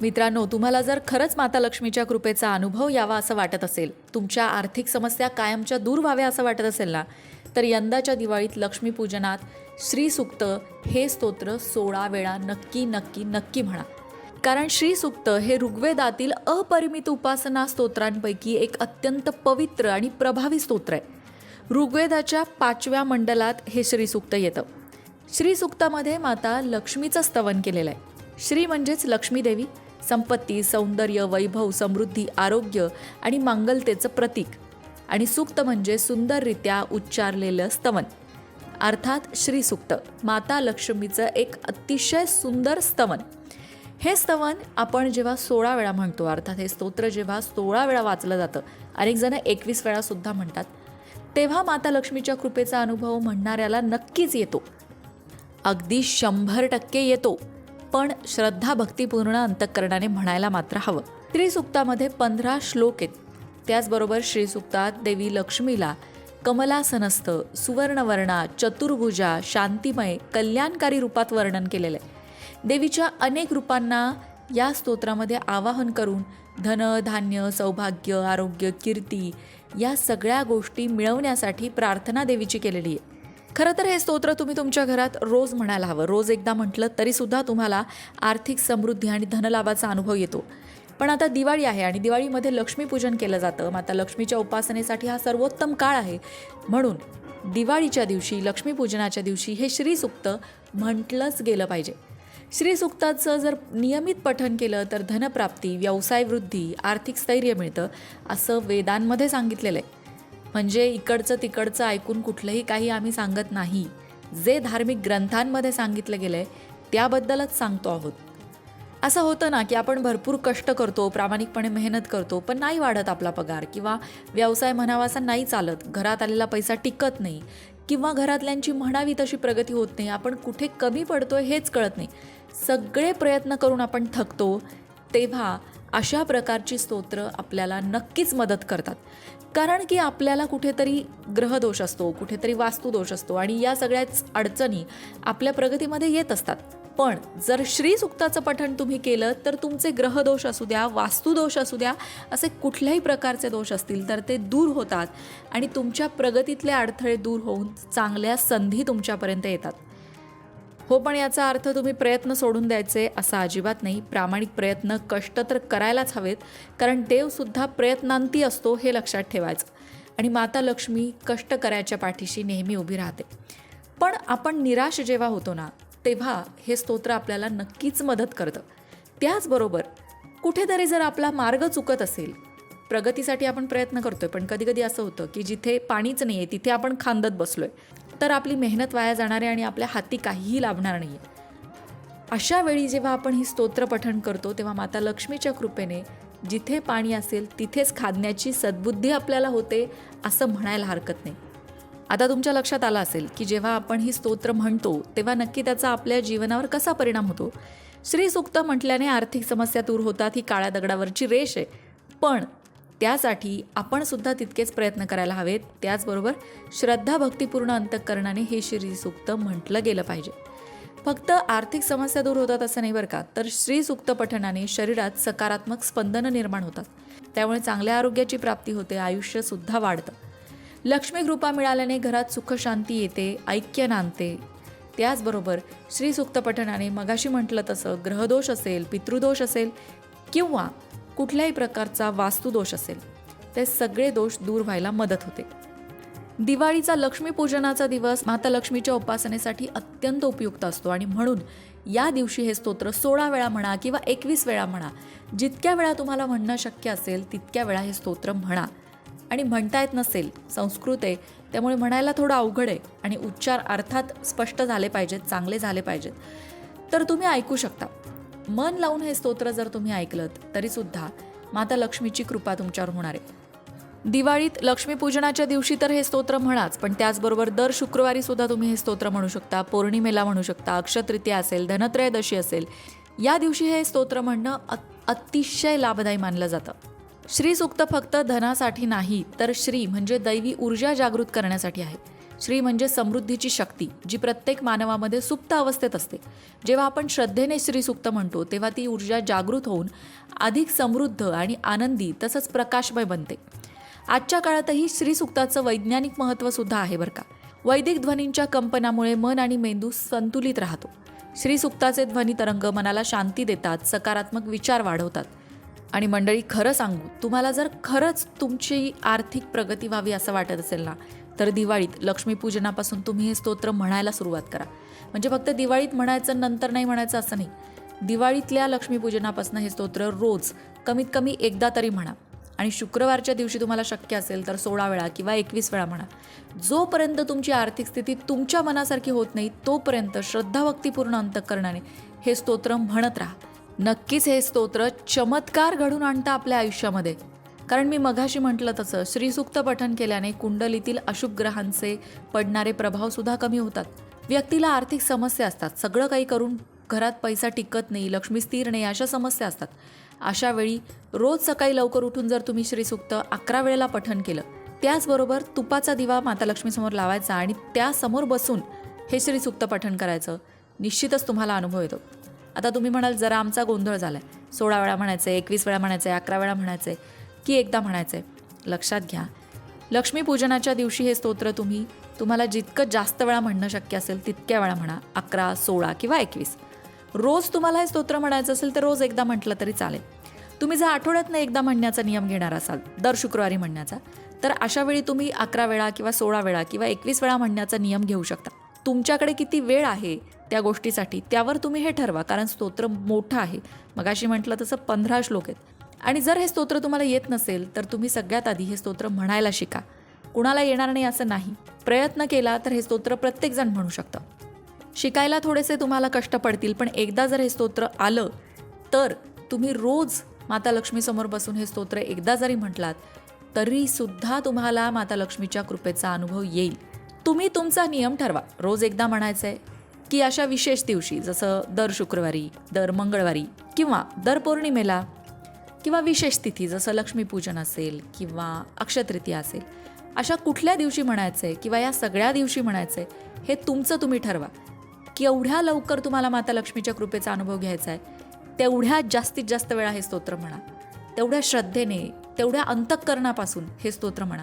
मित्रांनो तुम्हाला जर खरंच माता लक्ष्मीच्या कृपेचा अनुभव यावा असं वाटत असेल तुमच्या आर्थिक समस्या कायमच्या दूर व्हाव्या असं वाटत असेल ना तर यंदाच्या दिवाळीत लक्ष्मीपूजनात श्रीसुक्त हे स्तोत्र सोळा वेळा नक्की नक्की नक्की म्हणा. कारण श्रीसुक्त हे ऋग्वेदातील अपरिमित उपासना स्तोत्रांपैकी एक अत्यंत पवित्र आणि प्रभावी स्तोत्र आहे. ऋग्वेदाच्या पाचव्या मंडलात हे श्रीसुक्त येतं. श्रीसुक्तामध्ये माता लक्ष्मीचं स्तवन केलेलं आहे. श्री म्हणजेच लक्ष्मीदेवी. संपत्ती सौंदर्य वैभव समृद्धी आरोग्य आणि मांगलतेचं प्रतीक. आणि सुक्त म्हणजे सुंदररित्या उच्चारलेलं स्तवन. अर्थात श्रीसुक्त माता लक्ष्मीचं एक अतिशय सुंदर स्तवन. हे स्तवन आपण जेव्हा सोळा वेळा म्हणतो अर्थात हे स्तोत्र जेव्हा सोळा वेळा वाचलं जातं अनेक जण एकवीस वेळा सुद्धा म्हणतात तेव्हा माता लक्ष्मीच्या कृपेचा अनुभव म्हणणाऱ्याला नक्कीच येतो. अगदी शंभर टक्के येतो. पण श्रद्धा भक्तिपूर्ण अंतःकरणाने म्हणायला मात्र हवं. त्रिसुक्तामध्ये पंधरा श्लोक आहेत. त्याचबरोबर श्रीसुक्तात देवी लक्ष्मीला कमलासनस्थ सुवर्णवर्णा चतुर्भुजा शांतिमय कल्याणकारी रूपात वर्णन केलेलं आहे. देवीच्या अनेक रूपांना या स्तोत्रामध्ये आवाहन करून धन धान्य सौभाग्य आरोग्य कीर्ती या सगळ्या गोष्टी मिळवण्यासाठी प्रार्थना देवीची केलेली आहे. खरं तर हे स्तोत्र तुम्ही तुमच्या घरात रोज म्हणायला हवं. रोज एकदा म्हटलं तरीसुद्धा तुम्हाला आर्थिक समृद्धी आणि धनलाभाचा अनुभव येतो. पण आता दिवाळी आहे आणि दिवाळीमध्ये लक्ष्मीपूजन केलं जातं. माता लक्ष्मीच्या उपासनेसाठी हा सर्वोत्तम काळ आहे. म्हणून दिवाळीच्या दिवशी लक्ष्मीपूजनाच्या दिवशी हे श्रीसुक्त म्हटलंच गेलं पाहिजे. श्रीसुक्ताचं जर नियमित पठन केलं तर धनप्राप्ती व्यवसाय वृद्धी आर्थिक स्थैर्य मिळतं असं वेदांमध्ये सांगितलेलं आहे. म्हणजे इकडचं तिकडचं ऐकून कुठलंही काही आम्ही सांगत नाही. जे धार्मिक ग्रंथांमध्ये सांगितलं गेलं आहे त्याबद्दलच सांगतो आहोत. असं होतं ना की आपण भरपूर कष्ट करतो प्रामाणिकपणे मेहनत करतो पण नाही वाढत आपला पगार किंवा व्यवसाय म्हणावासा नाही चालत घरात आलेला पैसा टिकत नाही किंवा घरातल्यांची म्हणावी तशी प्रगती होत नाही आपण कुठे कमी पडतोय हेच कळत नाही. सगळे प्रयत्न करून आपण थकतो तेव्हा अशा प्रकारची स्तोत्र आपल्याला नक्कीच मदत करतात. कारण की आपल्याला कुठेतरी ग्रहदोष असतो कुठेतरी वास्तुदोष असतो आणि या सगळ्याच अडचणी आपल्या प्रगतीमध्ये येत असतात. पण जर श्रीसुक्ताचं पठण तुम्ही केलं तर तुमचे ग्रहदोष असू द्या वास्तुदोष असू द्या असे कुठल्याही प्रकारचे दोष असतील तर ते दूर होतात आणि तुमच्या प्रगतीतले अडथळे दूर होऊन चांगल्या संधी तुमच्यापर्यंत येतात. हो पण याचा अर्थ तुम्ही प्रयत्न सोडून द्यायचे असा अजिबात नाही. प्रामाणिक प्रयत्न कष्ट तर करायलाच हवेत कारण देवसुद्धा प्रयत्नांती असतो हे लक्षात ठेवायचं. आणि माता लक्ष्मी कष्ट करायच्या पाठीशी नेहमी उभी राहते. पण आपण निराश जेव्हा होतो ना तेव्हा हे स्तोत्र आपल्याला नक्कीच मदत करतं. त्याचबरोबर कुठेतरी जर आपला मार्ग चुकत असेल प्रगतीसाठी आपण प्रयत्न करतोय पण कधी कधी असं होतं की जिथे पाणीच नाही आहे तिथे आपण खांदत बसलोय. तर आपली मेहनत वाया जाणार आहे आणि आपल्या हाती काहीही लाभणार नाही आहे अशा वेळी जेव्हा आपण ही स्तोत्र पठण करतो तेव्हा माता लक्ष्मीच्या कृपेने जिथे पाणी असेल तिथेच खादण्याची सद्बुद्धी आपल्याला होते असं म्हणायला हरकत नाही. आता तुमच्या लक्षात आलं असेल की जेव्हा आपण ही स्तोत्र म्हणतो तेव्हा नक्की त्याचा आपल्या जीवनावर कसा परिणाम होतो? श्रीसुक्त म्हटल्याने आर्थिक समस्या दूर होतात ही काळ्या दगडावरची रेष आहे. पण त्यासाठी आपण सुद्धा तितकेच प्रयत्न करायला हवेत. त्याचबरोबर श्रद्धा भक्तिपूर्ण अंतःकरणाने हे श्रीसुक्त म्हटलं गेलं पाहिजे. फक्त आर्थिक समस्या दूर होतात असं नाही बरं का? तर श्रीसुक्त पठणाने शरीरात सकारात्मक स्पंदनं निर्माण होतात. त्यामुळे चांगल्या आरोग्याची प्राप्ती होते आयुष्यसुद्धा वाढतं. लक्ष्मी कृपा मिळाल्याने घरात सुखशांती येते ऐक्य नांदते. त्याचबरोबर श्रीसुक्त पठणाने मगाशी म्हटलं तसं ग्रहदोष असेल पितृदोष असेल किंवा कुठल्याही प्रकारचा वास्तुदोष असेल ते सगळे दोष दूर व्हायला मदत होते. दिवाळीचा लक्ष्मीपूजनाचा दिवस माता लक्ष्मीच्या उपासनेसाठी अत्यंत उपयुक्त असतो आणि म्हणून या दिवशी हे स्तोत्र सोळा वेळा म्हणा किंवा एकवीस वेळा म्हणा जितक्या वेळा तुम्हाला म्हणणं शक्य असेल तितक्या वेळा हे स्तोत्र म्हणा. आणि म्हणता येत नसेल संस्कृत आहे त्यामुळे म्हणायला थोडं अवघड आहे आणि उच्चार अर्थात स्पष्ट झाले पाहिजेत चांगले झाले पाहिजेत. तर तुम्ही ऐकू शकता. मन लावून हे स्तोत्र जर तुम्ही ऐकलं तरीसुद्धा माता लक्ष्मीची कृपा तुमच्यावर होणार आहे. दिवाळीत लक्ष्मीपूजनाच्या दिवशी तर हे स्तोत्र म्हणाच पण त्याचबरोबर दर शुक्रवारी सुद्धा तुम्ही हे स्तोत्र म्हणू शकता पौर्णिमेला म्हणू शकता अक्षतृतीया असेल धनत्रयदशी असेल या दिवशी हे स्तोत्र म्हणणं अत- अतिशय लाभदायी मानलं जातं. श्रीसुक्त फक्त धनासाठी नाही तर श्री म्हणजे दैवी ऊर्जा जागृत करण्यासाठी आहे. श्री म्हणजे समृद्धीची शक्ती जी प्रत्येक मानवामध्ये सुप्त अवस्थेत असते. जेव्हा आपण श्रद्धेने श्रीसुक्त म्हणतो तेव्हा ती ऊर्जा जागृत होऊन अधिक समृद्ध आणि आनंदी तसंच प्रकाशमय बनते. आजच्या काळातही श्रीसुक्ताचं वैज्ञानिक महत्त्व सुद्धा आहे बरं का. वैदिक ध्वनींच्या कंपनामुळे मन आणि मेंदू संतुलित राहतो. श्रीसुक्ताचे ध्वनी तरंग मनाला शांती देतात सकारात्मक विचार वाढवतात. आणि मंडळी खरं सांगू तुम्हाला जर खरंच तुमची आर्थिक प्रगती व्हावी असं वाटत असेल ना तर दिवाळीत लक्ष्मीपूजनापासून तुम्ही हे स्तोत्र म्हणायला सुरुवात करा. म्हणजे फक्त दिवाळीत म्हणायचं नंतर नाही म्हणायचं असं नाही. दिवाळीतल्या लक्ष्मीपूजनापासून हे स्तोत्र रोज कमीत कमी एकदा तरी म्हणा. आणि शुक्रवारच्या दिवशी तुम्हाला शक्य असेल तर सोळा वेळा किंवा एकवीस वेळा म्हणा. जोपर्यंत तुमची आर्थिक स्थिती तुमच्या मनासारखी होत नाही तोपर्यंत श्रद्धाभक्तीपूर्ण अंतकरणाने हे स्तोत्र म्हणत राहा. नक्कीच हे स्तोत्र चमत्कार घडून आणतं आपल्या आयुष्यामध्ये. कारण मी मघाशी म्हटलं तसं श्रीसुक्त पठन केल्याने कुंडलीतील अशुभ ग्रहांचे पडणारे प्रभावसुद्धा कमी होतात. व्यक्तीला आर्थिक समस्या असतात. सगळं काही करून घरात पैसा टिकत नाही लक्ष्मी स्थिर नाही अशा समस्या असतात. अशा वेळी रोज सकाळी लवकर उठून जर तुम्ही श्रीसुक्त अकरा वेळेला पठन केलं त्याचबरोबर तुपाचा दिवा माता लक्ष्मीसमोर लावायचा आणि त्यासमोर बसून हे श्रीसुक्त पठन करायचं निश्चितच तुम्हाला अनुभव येतो. आता तुम्ही म्हणाल जरा आमचा गोंधळ झाला आहे सोळा वेळा म्हणायचं आहे एकवीस वेळा म्हणायचं आहे अकरा वेळा म्हणायचं आहे की एकदा म्हणायचं आहे लक्षात घ्या. लक्ष्मीपूजनाच्या दिवशी हे स्तोत्र तुम्ही तुम्हाला जितकं जास्त वेळा म्हणणं शक्य असेल तितक्या वेळा म्हणा. अकरा सोळा किंवा एकवीस. रोज तुम्हाला हे स्तोत्र म्हणायचं असेल तर रोज एकदा म्हटलं तरी चालेल. तुम्ही जर आठवड्यातनं एकदा म्हणण्याचा नियम घेणार असाल दर शुक्रवारी म्हणण्याचा तर अशा वेळी तुम्ही अकरा वेळा किंवा सोळा वेळा किंवा एकवीस वेळा म्हणण्याचा नियम घेऊ शकता. तुमच्याकडे किती वेळ आहे त्या गोष्टीसाठी? त्यावर तुम्ही हे ठरवा कारण स्तोत्र मोठं आहे. मगाशी म्हटलं तसं पंधरा श्लोक आहेत. आणि जर हे स्तोत्र तुम्हाला येत नसेल तर तुम्ही सगळ्यात आधी हे स्तोत्र म्हणायला शिका. कुणाला येणार नाही असं नाही. प्रयत्न केला तर हे स्तोत्र प्रत्येकजण म्हणू शकतं. शिकायला थोडेसे तुम्हाला कष्ट पडतील पण एकदा जर हे स्तोत्र आलं तर तुम्ही रोज माता लक्ष्मीसमोर बसून हे स्तोत्र एकदा जरी म्हटलात तरीसुद्धा तुम्हाला माता लक्ष्मीच्या कृपेचा अनुभव येईल. तुम्ही तुमचा नियम ठरवा. रोज एकदा म्हणायचं आहे की अशा विशेष दिवशी जसं दर शुक्रवारी दर मंगळवारी किंवा दर पौर्णिमेला किंवा विशेष तिथी जसं लक्ष्मीपूजन असेल किंवा अक्षतृतीया असेल अशा कुठल्या दिवशी म्हणायचं आहे किंवा या सगळ्या दिवशी म्हणायचं आहे हे तुमचं तुम्ही ठरवा. की एवढ्या लवकर तुम्हाला माता लक्ष्मीच्या कृपेचा अनुभव घ्यायचा आहे तेवढ्या जास्तीत जास्त वेळा हे स्तोत्र म्हणा तेवढ्या श्रद्धेने तेवढ्या अंतःकरणापासून हे स्तोत्र म्हणा